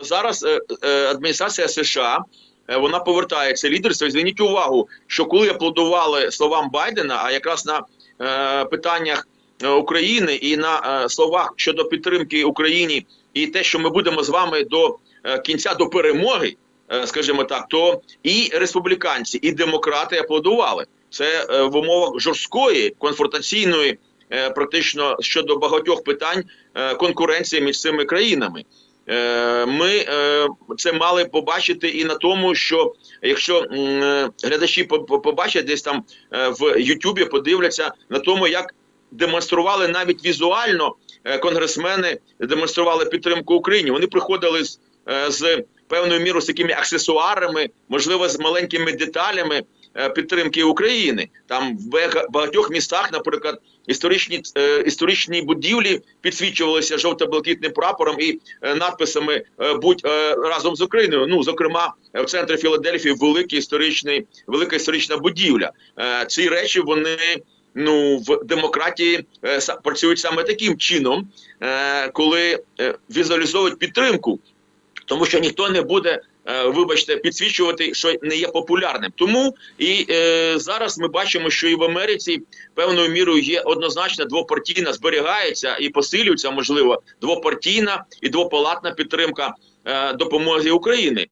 Зараз е, е, адміністрація США е, вона повертається лідерство. І Зверніть увагу, що коли аплодували словам Байдена, а якраз на питаннях України і на словах щодо підтримки Україні, і те, що ми будемо з вами до кінця до перемоги, е, скажімо так, то і республіканці, і демократи аплодували. Це в умовах жорсткої конфронтаційної, практично щодо багатьох питань конкуренції між цими країнами. Е, Ми е, це мали побачити і на тому, що якщо е, глядачі по- по- побачать десь там в Ютубі, подивляться на тому, як демонстрували навіть візуально конгресмени, демонстрували підтримку Україні. Вони приходили з, з певною мірою з такими аксесуарами, можливо, з маленькими деталями підтримки України. Там в бага- багатьох містах, наприклад, історичні е, історичні будівлі підсвічувалися жовто-блакитним прапором і е, надписами е, будь е, разом з Україною. Ну зокрема, е, в центрі Філадельфії великий історичний, велика історична будівля. Е, ці речі вони. Ну, в демократії е, працюють саме таким чином, е, коли е, візуалізовують підтримку, тому що ніхто не буде, е, вибачте, підсвічувати, що не є популярним. Тому і е, зараз ми бачимо, що і в Америці певною мірою є однозначно двопартійна, зберігається і посилюється, можливо, двопартійна і двопалатна підтримка е, допомоги України.